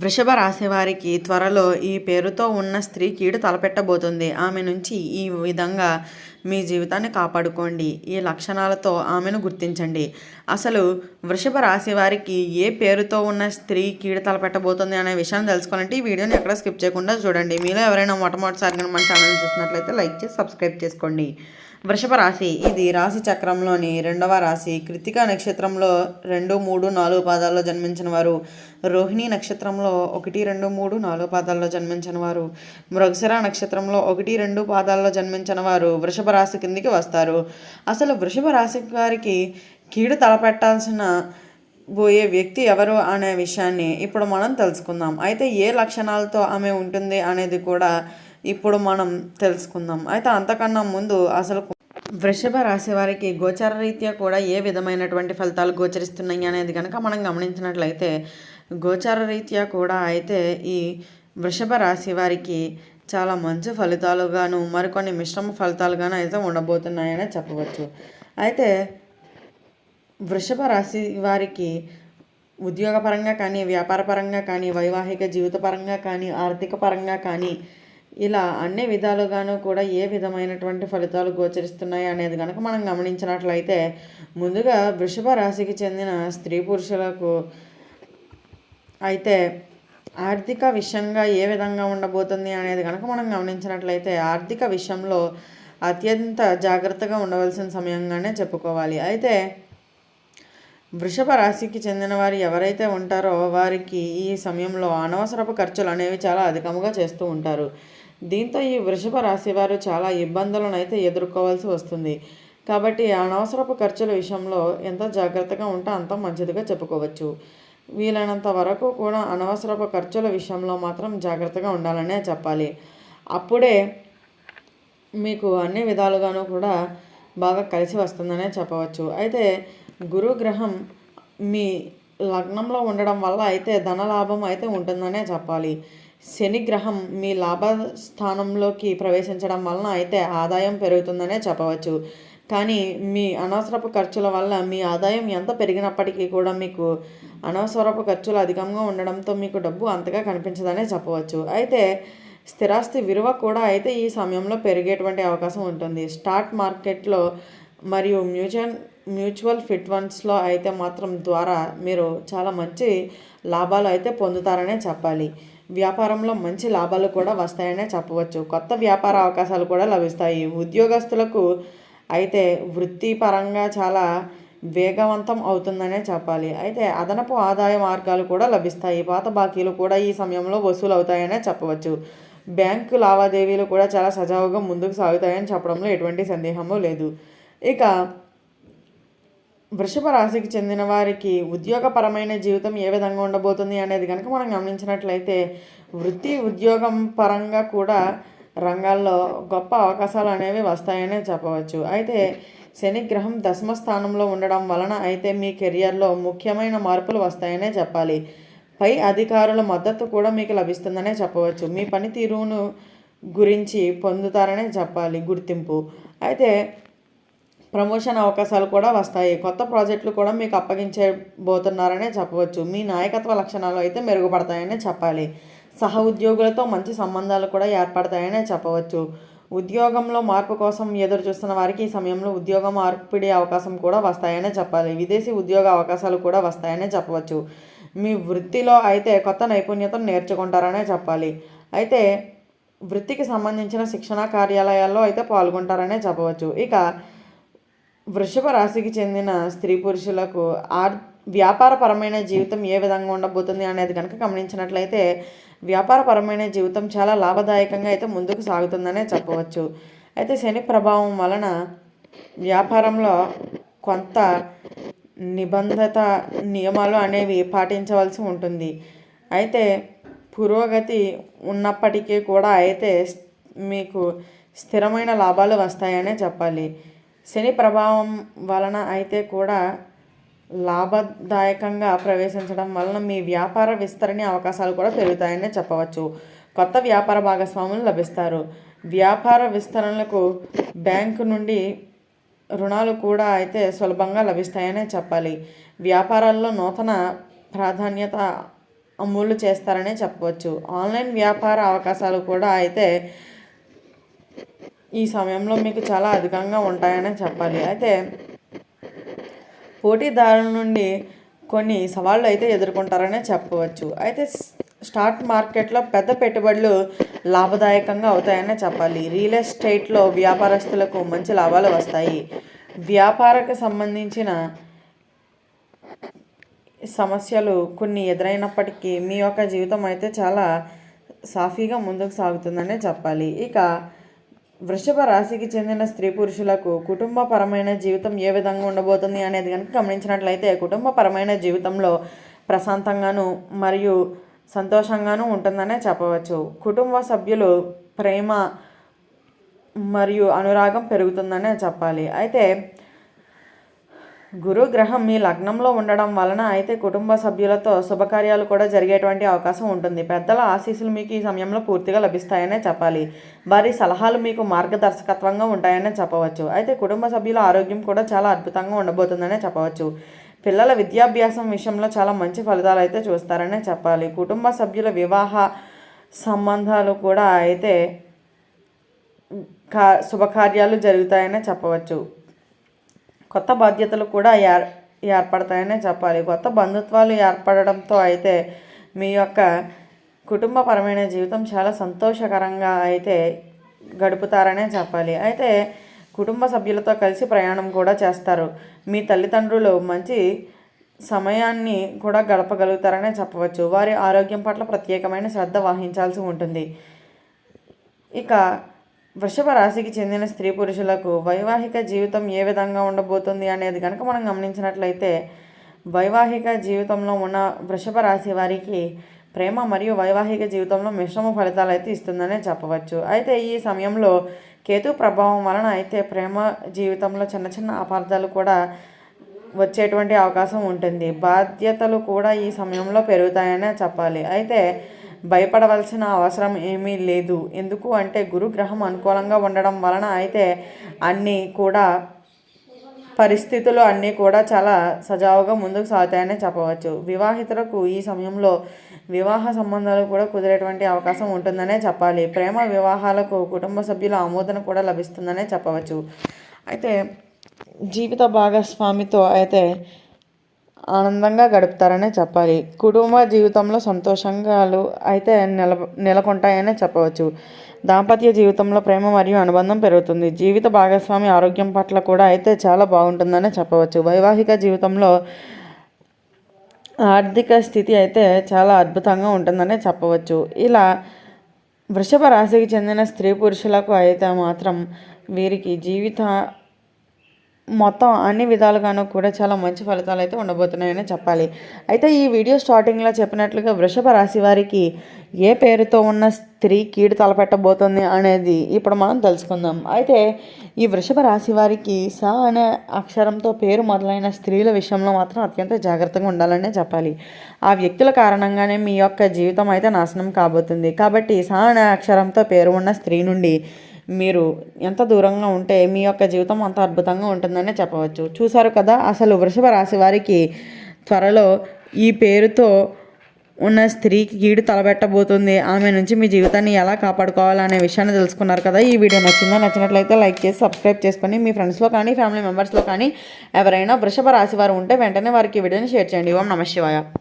వృషభ రాసేవారికి త్వరలో ఈ పేరుతో ఉన్న స్త్రీ కీడు తలపెట్టబోతుంది. ఆమె నుంచి ఈ విధంగా మీ జీవితాన్ని కాపాడుకోండి. ఈ లక్షణాలతో ఆమెను గుర్తించండి. అసలు వృషభ రాశి వారికి ఏ పేరుతో ఉన్న స్త్రీ కీడు తలపెట్టబోతుంది అనే విషయాన్ని తెలుసుకోవాలంటే ఈ వీడియోని ఎక్కడ స్కిప్ చేయకుండా చూడండి. మీలో ఎవరైనా మొట్టమొదటిసారిగా మన ఛానల్ చూసినట్లయితే లైక్ చేసి సబ్స్క్రైబ్ చేసుకోండి. వృషభ రాశి. ఇది రాశి చక్రంలోని రెండవ రాశి. కృతిక నక్షత్రంలో రెండు మూడు నాలుగు పాదాల్లో జన్మించిన వారు. రోహిణి నక్షత్రంలో ఒకటి రెండు మూడు నాలుగు పాదాల్లో జన్మించిన వారు. మృగశిర నక్షత్రంలో ఒకటి రెండు పాదాల్లో జన్మించిన వారు వృషభ రాశి కిందికి వస్తారు. అసలు వృషభ రాశి వారికి కీడు తలపెట్టాల్సిన పోయే వ్యక్తి ఎవరు అనే విషయాన్ని ఇప్పుడు మనం తెలుసుకుందాం. అయితే ఏ లక్షణాలతో ఆమె ఉంటుంది అనేది కూడా ఇప్పుడు మనం తెలుసుకుందాం. అయితే అంతకన్నా ముందు అసలు వృషభ రాశి వారికి గోచార రీత్యా కూడా ఏ విధమైనటువంటి ఫలితాలు గోచరిస్తున్నాయి అనేది కనుక మనం గమనించినట్లయితే గోచార రీత్యా కూడా అయితే ఈ వృషభ రాశి వారికి చాలా మంచి ఫలితాలుగాను మరికొన్ని మిశ్రమ ఫలితాలుగాను అయితే ఉండబోతున్నాయని చెప్పవచ్చు. అయితే వృషభ రాశి వారికి ఉద్యోగపరంగా కానీ వ్యాపారపరంగా కానీ వైవాహిక జీవితపరంగా కానీ ఆర్థిక పరంగా కానీ ఇలా అన్ని విధాలుగాను కూడా ఏ విధమైనటువంటి ఫలితాలు గోచరిస్తున్నాయి అనేది కనుక మనం గమనించినట్లయితే ముందుగా వృషభ రాశికి చెందిన స్త్రీ పురుషులకు అయితే ఆర్థిక విషయంగా ఏ విధంగా ఉండబోతుంది అనేది కనుక మనం గమనించినట్లయితే ఆర్థిక విషయంలో అత్యంత జాగ్రత్తగా ఉండవలసిన సమయంగానే చెప్పుకోవాలి. అయితే వృషభ రాశికి చెందిన వారు ఎవరైతే ఉంటారో వారికి ఈ సమయంలో అనవసరపు ఖర్చులు అనేవి చాలా అధికంగా చేస్తూ ఉంటారు. దీంతో ఈ వృషభ రాశివారు చాలా ఇబ్బందులను అయితే ఎదుర్కోవాల్సి వస్తుంది. కాబట్టి అనవసరపు ఖర్చుల విషయంలో ఎంత జాగ్రత్తగా ఉంటే అంత మంచిదిగా చెప్పుకోవచ్చు. వీలైనంత వరకు కూడా అనవసరపు ఖర్చుల విషయంలో మాత్రం జాగ్రత్తగా ఉండాలనే చెప్పాలి. అప్పుడే మీకు అన్ని విధాలుగాను కూడా బాగా కలిసి వస్తుందనే చెప్పవచ్చు. అయితే గురుగ్రహం మీ లగ్నంలో ఉండడం వల్ల అయితే ధనలాభం అయితే ఉంటుందనే చెప్పాలి. శని గ్రహం మీ లాభ స్థానంలోకి ప్రవేశించడం వలన అయితే ఆదాయం పెరుగుతుందనే చెప్పవచ్చు. కానీ మీ అనవసరపు ఖర్చుల వల్ల మీ ఆదాయం ఎంత పెరిగినప్పటికీ కూడా మీకు అనవసరపు ఖర్చులు అధికంగా ఉండడంతో మీకు డబ్బు అంతగా కనిపించదనే చెప్పవచ్చు. అయితే స్థిరాస్తి విలువ కూడా అయితే ఈ సమయంలో పెరిగేటువంటి అవకాశం ఉంటుంది. స్టాక్ మార్కెట్లో మరియు మ్యూచువల్ మ్యూచువల్ ఫిట్ ఫండ్స్లో అయితే మాత్రం ద్వారా మీరు చాలా మంచి లాభాలు అయితే పొందుతారనే చెప్పాలి. వ్యాపారంలో మంచి లాభాలు కూడా వస్తాయనే చెప్పవచ్చు. కొత్త వ్యాపార అవకాశాలు కూడా లభిస్తాయి. ఉద్యోగస్తులకు అయితే వృత్తిపరంగా చాలా వేగవంతం అవుతుందనే చెప్పాలి. అయితే అదనపు ఆదాయ మార్గాలు కూడా లభిస్తాయి. పాత బాకీలు కూడా ఈ సమయంలో వసూలు అవుతాయనే చెప్పవచ్చు. బ్యాంకు లావాదేవీలు కూడా చాలా సజావుగా ముందుకు సాగుతాయని చెప్పడంలో ఎటువంటి సందేహము లేదు. ఇక వృషభ రాశికి చెందిన వారికి ఉద్యోగపరమైన జీవితం ఏ విధంగా ఉండబోతుంది అనేది కనుక మనం గమనించినట్లయితే వృత్తి ఉద్యోగం పరంగా కూడా రంగాల్లో గొప్ప అవకాశాలు అనేవి వస్తాయనే చెప్పవచ్చు. అయితే శని గ్రహం దశమ స్థానంలో ఉండడం వలన అయితే మీ కెరియర్లో ముఖ్యమైన మార్పులు వస్తాయనే చెప్పాలి. పై అధికారుల మద్దతు కూడా మీకు లభిస్తుందనే చెప్పవచ్చు. మీ పనితీరును గురించి పొందుతారనే చెప్పాలి గుర్తింపు. అయితే ప్రమోషన్ అవకాశాలు కూడా వస్తాయి. కొత్త ప్రాజెక్టులు కూడా మీకు అప్పగించబోతున్నారనే చెప్పవచ్చు. మీ నాయకత్వ లక్షణాలు అయితే మెరుగుపడతాయనే చెప్పాలి. సహ ఉద్యోగులతో మంచి సంబంధాలు కూడా ఏర్పడతాయనే చెప్పవచ్చు. ఉద్యోగంలో మార్పు కోసం ఎదురు చూస్తున్న వారికి ఈ సమయంలో ఉద్యోగ మార్పిడి అవకాశం కూడా వస్తాయనే చెప్పాలి. విదేశీ ఉద్యోగ అవకాశాలు కూడా వస్తాయనే చెప్పవచ్చు. మీ వృత్తిలో అయితే కొత్త నైపుణ్యతను నేర్చుకుంటారనే చెప్పాలి. అయితే వృత్తికి సంబంధించిన శిక్షణ కార్యాలయాల్లో అయితే పాల్గొంటారనే చెప్పవచ్చు. ఇక వృషభ రాశికి చెందిన స్త్రీ పురుషులకు ఆర్ వ్యాపారపరమైన జీవితం ఏ విధంగా ఉండబోతుంది అనేది కనుక గమనించినట్లయితే వ్యాపారపరమైన జీవితం చాలా లాభదాయకంగా అయితే ముందుకు సాగుతుందనే చెప్పవచ్చు. అయితే శని ప్రభావం వలన వ్యాపారంలో కొంత నిబంధత నియమాలు అనేవి పాటించవలసి ఉంటుంది. అయితే పురోగతి ఉన్నప్పటికీ కూడా అయితే మీకు స్థిరమైన లాభాలు వస్తాయనే చెప్పాలి. శని ప్రభావం వలన అయితే కూడా లాభదాయకంగా ప్రవేశించడం వలన మీ వ్యాపార విస్తరణ అవకాశాలు కూడా పెరుగుతాయనే చెప్పవచ్చు. కొత్త వ్యాపార భాగస్వాములు లభిస్తారు. వ్యాపార విస్తరణలకు బ్యాంకు నుండి రుణాలు కూడా అయితే సులభంగా లభిస్తాయనే చెప్పాలి. వ్యాపారాల్లో నూతన ప్రాధాన్యత అమలు చేస్తారనే చెప్పవచ్చు. ఆన్లైన్ వ్యాపార అవకాశాలు కూడా అయితే ఈ సమయంలో మీకు చాలా అధికంగా ఉంటాయనే చెప్పాలి. అయితే పోటీదారుల నుండి కొన్ని సవాళ్ళు అయితే ఎదుర్కొంటారనే చెప్పవచ్చు. అయితే స్టాక్ మార్కెట్లో పెద్ద పెట్టుబడులు లాభదాయకంగా అవుతాయనే చెప్పాలి. రియల్ ఎస్టేట్లో వ్యాపారస్తులకు మంచి లాభాలు వస్తాయి. వ్యాపారకు సంబంధించిన సమస్యలు కొన్ని ఎదురైనప్పటికీ మీ యొక్క జీవితం అయితే చాలా సాఫీగా ముందుకు సాగుతుందనే చెప్పాలి. ఇక వృషభ రాశికి చెందిన స్త్రీ పురుషులకు కుటుంబపరమైన జీవితం ఏ విధంగా ఉండబోతుంది అనేది కనుక గమనించినట్లయితే కుటుంబపరమైన జీవితంలో ప్రశాంతంగాను మరియు సంతోషంగాను ఉంటుందనే చెప్పవచ్చు. కుటుంబ సభ్యులు ప్రేమ మరియు అనురాగం పెరుగుతుందనే చెప్పాలి. అయితే గురుగ్రహం మీ లగ్నంలో ఉండడం వలన అయితే కుటుంబ సభ్యులతో శుభకార్యాలు కూడా జరిగేటువంటి అవకాశం ఉంటుంది. పెద్దల ఆశీస్సులు మీకు ఈ సమయంలో పూర్తిగా లభిస్తాయనే చెప్పాలి. వారి సలహాలు మీకు మార్గదర్శకత్వంగా ఉంటాయనే చెప్పవచ్చు. అయితే కుటుంబ సభ్యుల ఆరోగ్యం కూడా చాలా అద్భుతంగా ఉండబోతుందనే చెప్పవచ్చు. పిల్లల విద్యాభ్యాసం విషయంలో చాలా మంచి ఫలితాలు అయితే చూస్తారనే చెప్పాలి. కుటుంబ సభ్యుల వివాహ సంబంధాలు కూడా అయితే కా శుభకార్యాలు జరుగుతాయనే చెప్పవచ్చు. కొత్త బాధ్యతలు కూడా ఏర్ ఏర్పడతాయనే చెప్పాలి. కొత్త బంధుత్వాలు ఏర్పడడంతో అయితే మీ యొక్క కుటుంబపరమైన జీవితం చాలా సంతోషకరంగా అయితే గడుపుతారనే చెప్పాలి. అయితే కుటుంబ సభ్యులతో కలిసి ప్రయాణం కూడా చేస్తారు. మీ తల్లిదండ్రులు మంచి సమయాన్ని కూడా గడపగలుగుతారనే చెప్పవచ్చు. వారి ఆరోగ్యం పట్ల ప్రత్యేకమైన శ్రద్ధ వహించాల్సి ఉంటుంది. ఇక వృషభ రాశికి చెందిన స్త్రీ పురుషులకు వైవాహిక జీవితం ఏ విధంగా ఉండబోతుంది అనేది కనుక మనం గమనించినట్లయితే వైవాహిక జీవితంలో ఉన్న వృషభ రాశి వారికి ప్రేమ మరియు వైవాహిక జీవితంలో మిశ్రమ ఫలితాలు అయితే ఇస్తుందనే చెప్పవచ్చు. అయితే ఈ సమయంలో కేతు ప్రభావం వలన అయితే ప్రేమ జీవితంలో చిన్న చిన్న అపార్థాలు కూడా వచ్చేటువంటి అవకాశం ఉంటుంది. బాధ్యతలు కూడా ఈ సమయంలో పెరుగుతాయనే చెప్పాలి. అయితే భయపడవలసిన అవసరం ఏమీ లేదు. ఎందుకు అంటే గురుగ్రహం అనుకూలంగా ఉండడం వలన అయితే అన్నీ కూడా పరిస్థితులు అన్నీ కూడా చాలా సజావుగా ముందుకు సాగుతాయనే చెప్పవచ్చు. వివాహితులకు ఈ సమయంలో వివాహ సంబంధాలు కూడా కుదిరేటువంటి అవకాశం ఉంటుందనే చెప్పాలి. ప్రేమ వివాహాలకు కుటుంబ సభ్యుల ఆమోదన కూడా లభిస్తుందనే చెప్పవచ్చు. అయితే జీవిత భాగస్వామితో అయితే ఆనందంగా గడుపుతారనే చెప్పాలి. కుటుంబ జీవితంలో సంతోషంగాలు అయితే నెల నెలకొంటాయనే చెప్పవచ్చు. దాంపత్య జీవితంలో ప్రేమ మరియు అనుబంధం పెరుగుతుంది. జీవిత భాగస్వామి ఆరోగ్యం పట్ల కూడా అయితే చాలా బాగుంటుందనే చెప్పవచ్చు. వైవాహిక జీవితంలో ఆర్థిక స్థితి అయితే చాలా అద్భుతంగా ఉంటుందనే చెప్పవచ్చు. ఇలా వృషభ రాశికి చెందిన స్త్రీ పురుషులకు అయితే మాత్రం వీరికి జీవిత మొత్తం అన్ని విధాలుగాను కూడా చాలా మంచి ఫలితాలు అయితే ఉండబోతున్నాయని చెప్పాలి. అయితే ఈ వీడియో స్టార్టింగ్లో చెప్పినట్లుగా వృషభ రాశి వారికి ఏ పేరుతో ఉన్న స్త్రీ కీడు తలపెట్టబోతుంది అనేది ఇప్పుడు మనం తెలుసుకుందాం. అయితే ఈ వృషభ రాశి వారికి స అనే అక్షరంతో పేరు మొదలైన స్త్రీల విషయంలో మాత్రం అత్యంత జాగ్రత్తగా ఉండాలనే చెప్పాలి. ఆ వ్యక్తుల కారణంగానే మీ యొక్క జీవితం అయితే నాశనం కాబోతుంది. కాబట్టి స అనే అక్షరంతో పేరు ఉన్న స్త్రీ నుండి మీరు ఎంత దూరంగా ఉంటే మీ యొక్క జీవితం అంత అద్భుతంగా ఉంటుందనే చెప్పవచ్చు. చూశారు కదా అసలు వృషభ రాశి వారికి త్వరలో ఈ పేరుతో ఉన్న స్త్రీకి కీడు తలబెట్టబోతుంది ఆమె నుంచి మీ జీవితాన్ని ఎలా కాపాడుకోవాలనే విషయాన్ని తెలుసుకున్నారు కదా. ఈ వీడియో నచ్చిందో? నచ్చినట్లయితే లైక్ చేసి సబ్స్క్రైబ్ చేసుకొని మీ ఫ్రెండ్స్లో కానీ ఫ్యామిలీ మెంబర్స్లో కానీ ఎవరైనా వృషభ రాశి వారు ఉంటే వెంటనే వారికి ఈ వీడియోని షేర్ చేయండి. ఓం నమ శివాయ.